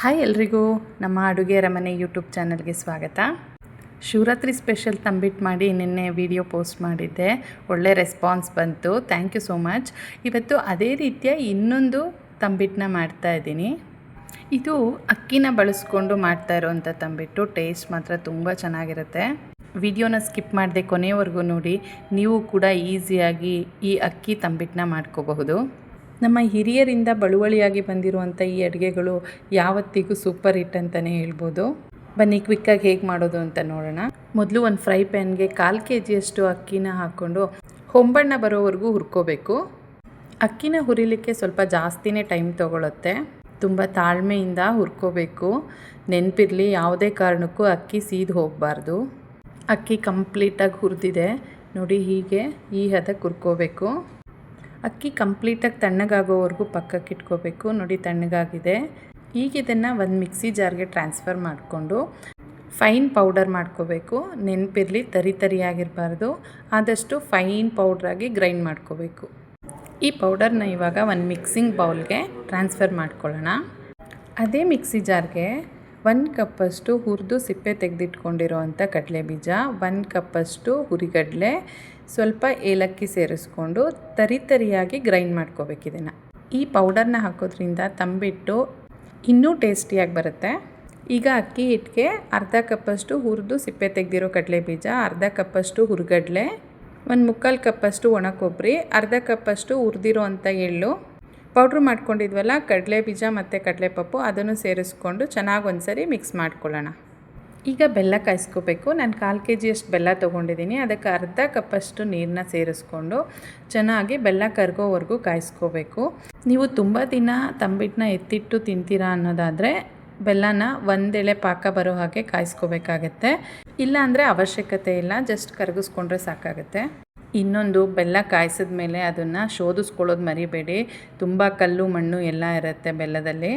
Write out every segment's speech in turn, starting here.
Hi ಎಲ್ರಿಗೂ, ನಮ್ಮ ಅಡುಗೆ ಅರಮನೆ ಯೂಟ್ಯೂಬ್ ಚಾನಲ್ಗೆ ಸ್ವಾಗತ. ಶಿವರಾತ್ರಿ ಸ್ಪೆಷಲ್ ತಂಬಿಟ್ಟು ಮಾಡಿ ನಿನ್ನೆ ವಿಡಿಯೋ ಪೋಸ್ಟ್ ಮಾಡಿದ್ದೆ. ಒಳ್ಳೆ ರೆಸ್ಪಾನ್ಸ್ ಬಂತು. ಥ್ಯಾಂಕ್ ಯು ಸೋ ಮಚ್ ಇವತ್ತು ಅದೇ ರೀತಿಯ ಇನ್ನೊಂದು ತಂಬಿಟ್ಟನ್ನ ಮಾಡ್ತಾ ಇದ್ದೀನಿ. ಇದು ಅಕ್ಕಿನ ಬಳಸ್ಕೊಂಡು ಮಾಡ್ತಾ ಇರೋವಂಥ ತಂಬಿಟ್ಟು ಟೇಸ್ಟ್ ಮಾತ್ರ ತುಂಬ ಚೆನ್ನಾಗಿರುತ್ತೆ. ವಿಡಿಯೋನ ಸ್ಕಿಪ್ ಮಾಡದೆ ಕೊನೆಯವರೆಗೂ ನೋಡಿ, ನೀವು ಕೂಡ ಈಸಿಯಾಗಿ ಈ ಅಕ್ಕಿ ತಂಬಿಟ್ಟನ್ನ ಮಾಡ್ಕೋಬಹುದು. ನಮ್ಮ ಹಿರಿಯರಿಂದ ಬಳುವಳಿಯಾಗಿ ಬಂದಿರುವಂಥ ಈ ಅಡುಗೆಗಳು ಯಾವತ್ತಿಗೂ ಸೂಪರ್ ಹಿಟ್ ಅಂತಲೇ ಹೇಳ್ಬೋದು. ಬನ್ನಿ ಕ್ವಿಕ್ಕಾಗಿ ಹೇಗೆ ಮಾಡೋದು ಅಂತ ನೋಡೋಣ. ಮೊದಲು ಒಂದು ಫ್ರೈ ಪ್ಯಾನ್ಗೆ ಕಾಲು ಕೆ ಜಿಯಷ್ಟು ಅಕ್ಕಿನ ಹಾಕ್ಕೊಂಡು ಹೊಂಬಣ್ಣ ಬರೋವರೆಗೂ ಹುರ್ಕೋಬೇಕು. ಅಕ್ಕಿನ ಹುರಿಲಿಕ್ಕೆ ಸ್ವಲ್ಪ ಜಾಸ್ತಿನೇ ಟೈಮ್ ತೊಗೊಳುತ್ತೆ. ತುಂಬ ತಾಳ್ಮೆಯಿಂದ ಹುರ್ಕೋಬೇಕು. ನೆನಪಿರಲಿ ಯಾವುದೇ ಕಾರಣಕ್ಕೂ ಅಕ್ಕಿ ಸೀದು ಹೋಗಬಾರ್ದು. ಅಕ್ಕಿ ಕಂಪ್ಲೀಟಾಗಿ ಹುರಿದಿದೆ. ನೋಡಿ ಹೀಗೆ ಈ ಹದಕ್ಕೆ ಹುರ್ಕೋಬೇಕು. ಅಕ್ಕಿ ಕಂಪ್ಲೀಟಾಗಿ ತಣ್ಣಗಾಗೋವರೆಗೂ ಪಕ್ಕಕ್ಕೆ ಇಟ್ಕೋಬೇಕು. ನೋಡಿ, ತಣ್ಣಗಾಗಿದೆ. ಈಗ ಇದನ್ನು ಒಂದು ಮಿಕ್ಸಿ ಜಾರ್ಗೆ ಟ್ರಾನ್ಸ್ಫರ್ ಮಾಡಿಕೊಂಡು ಫೈನ್ ಪೌಡರ್ ಮಾಡ್ಕೋಬೇಕು. ನೆನಪಿರಲಿ, ತರಿ ತರಿಯಾಗಿರಬಾರ್ದು. ಆದಷ್ಟು ಫೈನ್ ಪೌಡ್ರಾಗಿ ಗ್ರೈಂಡ್ ಮಾಡ್ಕೋಬೇಕು. ಈ ಪೌಡರ್ನ ಇವಾಗ ಒಂದು ಮಿಕ್ಸಿಂಗ್ ಬೌಲ್ಗೆ ಟ್ರಾನ್ಸ್ಫರ್ ಮಾಡ್ಕೊಳ್ಳೋಣ. ಅದೇ ಮಿಕ್ಸಿ ಜಾರ್ಗೆ ಒಂದು ಕಪ್ಪಷ್ಟು ಹುರಿದು ಸಿಪ್ಪೆ ತೆಗೆದಿಟ್ಕೊಂಡಿರೋ ಅಂಥ ಕಡಲೆ ಬೀಜ ಒಂದು ಕಪ್ಪಷ್ಟು ಹುರಿಗಡಲೆ, ಸ್ವಲ್ಪ ಏಲಕ್ಕಿ ಸೇರಿಸ್ಕೊಂಡು ತರಿ ತರಿಯಾಗಿ ಗ್ರೈಂಡ್ ಮಾಡ್ಕೋಬೇಕು ಇದನ್ನು. ಈ ಪೌಡರ್ನ ಹಾಕೋದ್ರಿಂದ ತಂಬಿಟ್ಟು ಇನ್ನೂ ಟೇಸ್ಟಿಯಾಗಿ ಬರುತ್ತೆ. ಈಗ ಅಕ್ಕಿ ಹಿಟ್ಟಿಗೆ ಅರ್ಧ ಕಪ್ಪಷ್ಟು ಹುರಿದು ಸಿಪ್ಪೆ ತೆಗೆದಿರೋ ಕಡಲೆ ಬೀಜ, ಅರ್ಧ ಕಪ್ಪಷ್ಟು ಹುರಿಗಡಲೆ, ಒಂದು ಮುಕ್ಕಾಲು ಕಪ್ಪಷ್ಟು ಒಣ ಕೊಬ್ಬರಿ, ಅರ್ಧ ಕಪ್ಪಷ್ಟು ಹುರಿದಿರೋ ಅಂಥ ಎಳ್ಳು ಪೌಡ್ರ್ ಮಾಡ್ಕೊಂಡಿದ್ವಲ್ಲ ಕಡಲೆ ಬೀಜ ಮತ್ತು ಕಡಲೆ ಪಪ್ಪು ಅದನ್ನು ಸೇರಿಸ್ಕೊಂಡು ಚೆನ್ನಾಗಿ ಒಂದ್ಸರಿ ಮಿಕ್ಸ್ ಮಾಡ್ಕೊಳ್ಳೋಣ. ಈಗ ಬೆಲ್ಲ ಕಾಯಿಸ್ಕೋಬೇಕು. ನಾನು ಕಾಲು ಕೆ ಜಿಯಷ್ಟು ಬೆಲ್ಲ ತೊಗೊಂಡಿದ್ದೀನಿ. ಅದಕ್ಕೆ ಅರ್ಧ ಕಪ್ಪಷ್ಟು ನೀರನ್ನ ಸೇರಿಸ್ಕೊಂಡು ಚೆನ್ನಾಗಿ ಬೆಲ್ಲ ಕರಗೋವರೆಗೂ ಕಾಯಿಸ್ಕೋಬೇಕು. ನೀವು ತುಂಬ ದಿನ ತಂಬಿಟ್ಟನ್ನ ಎತ್ತಿಟ್ಟು ತಿಂತೀರಾ ಅನ್ನೋದಾದರೆ ಬೆಲ್ಲನ ಒಂದೆಳೆ ಪಾಕ ಬರೋ ಹಾಗೆ ಕಾಯಿಸ್ಕೋಬೇಕಾಗತ್ತೆ. ಇಲ್ಲಾಂದರೆ ಅವಶ್ಯಕತೆ ಇಲ್ಲ, ಜಸ್ಟ್ ಕರಗಿಸ್ಕೊಂಡ್ರೆ ಸಾಕಾಗುತ್ತೆ. ಇನ್ನೊಂದು ಬೆಲ್ಲ ಕಾಯಿಸಿದ ಮೇಲೆ ಅದನ್ನು ಶೋಧಿಸ್ಕೊಳ್ಳೋದು ಮರಿಬೇಡಿ. ತುಂಬ ಕಲ್ಲು, ಮಣ್ಣು ಎಲ್ಲ ಇರುತ್ತೆ ಬೆಲ್ಲದಲ್ಲಿ.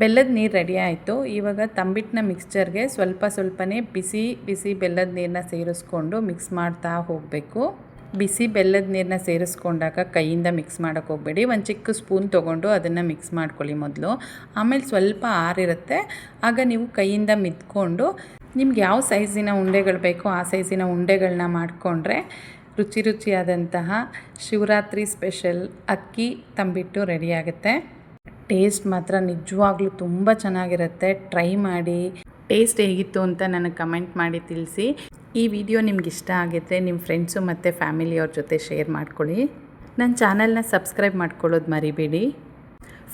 ಬೆಲ್ಲದ ನೀರು ರೆಡಿ ಆಯಿತು. ಇವಾಗ ತಂಬಿಟ್ಟಿನ ಮಿಕ್ಸ್ಚರ್ಗೆ ಸ್ವಲ್ಪ ಸ್ವಲ್ಪನೇ ಬಿಸಿ ಬಿಸಿ ಬೆಲ್ಲದ ನೀರನ್ನ ಸೇರಿಸ್ಕೊಂಡು ಮಿಕ್ಸ್ ಮಾಡ್ತಾ ಹೋಗಬೇಕು. ಬಿಸಿ ಬೆಲ್ಲದ ನೀರನ್ನ ಸೇರಿಸ್ಕೊಂಡಾಗ ಕೈಯಿಂದ ಮಿಕ್ಸ್ ಮಾಡೋಕ್ಕೆ ಹೋಗಬೇಡಿ. ಒಂದು ಚಿಕ್ಕ ಸ್ಪೂನ್ ತೊಗೊಂಡು ಅದನ್ನು ಮಿಕ್ಸ್ ಮಾಡ್ಕೊಳ್ಳಿ ಮೊದಲು. ಆಮೇಲೆ ಸ್ವಲ್ಪ ಆರಿರುತ್ತೆ ಆಗ ನೀವು ಕೈಯಿಂದ ಮಿದ್ಕೊಂಡು ನಿಮ್ಗೆ ಯಾವ ಸೈಜಿನ ಉಂಡೆಗಳು ಬೇಕೋ ಆ ಸೈಜಿನ ಉಂಡೆಗಳನ್ನ ಮಾಡಿಕೊಂಡ್ರೆ ರುಚಿ ರುಚಿಯಾದಂತಹ ಶಿವರಾತ್ರಿ ಸ್ಪೆಷಲ್ ಅಕ್ಕಿ ತಂಬಿಟ್ಟು ರೆಡಿಯಾಗುತ್ತೆ. ಟೇಸ್ಟ್ ಮಾತ್ರ ನಿಜವಾಗ್ಲೂ ತುಂಬ ಚೆನ್ನಾಗಿರುತ್ತೆ. ಟ್ರೈ ಮಾಡಿ. ಟೇಸ್ಟ್ ಹೇಗಿತ್ತು ಅಂತ ನನಗೆ ಕಮೆಂಟ್ ಮಾಡಿ ತಿಳಿಸಿ. ಈ ವಿಡಿಯೋ ನಿಮ್ಗೆ ಇಷ್ಟ ಆಗಿದ್ದರೆ ನಿಮ್ಮ ಫ್ರೆಂಡ್ಸು ಮತ್ತು ಫ್ಯಾಮಿಲಿಯವ್ರ ಜೊತೆ ಶೇರ್ ಮಾಡ್ಕೊಳ್ಳಿ. ನನ್ನ ಚಾನಲ್ನ ಸಬ್ಸ್ಕ್ರೈಬ್ ಮಾಡ್ಕೊಳ್ಳೋದು ಮರಿಬೇಡಿ.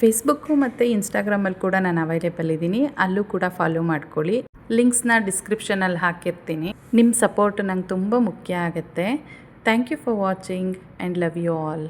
ಫೇಸ್ಬುಕ್ಕು ಮತ್ತು ಇನ್ಸ್ಟಾಗ್ರಾಮಲ್ಲಿ ಕೂಡ ನಾನು ಅವೈಲೇಬಲ್ ಇದ್ದೀನಿ. ಅಲ್ಲೂ ಕೂಡ ಫಾಲೋ ಮಾಡ್ಕೊಳ್ಳಿ. ಲಿಂಕ್ಸ್ನ ಡಿಸ್ಕ್ರಿಪ್ಷನಲ್ಲಿ ಹಾಕಿರ್ತೀನಿ. ನಿಮ್ಮ ಸಪೋರ್ಟ್ ನಂಗೆ ತುಂಬ ಮುಖ್ಯ ಆಗುತ್ತೆ. Thank you for watching and love you all.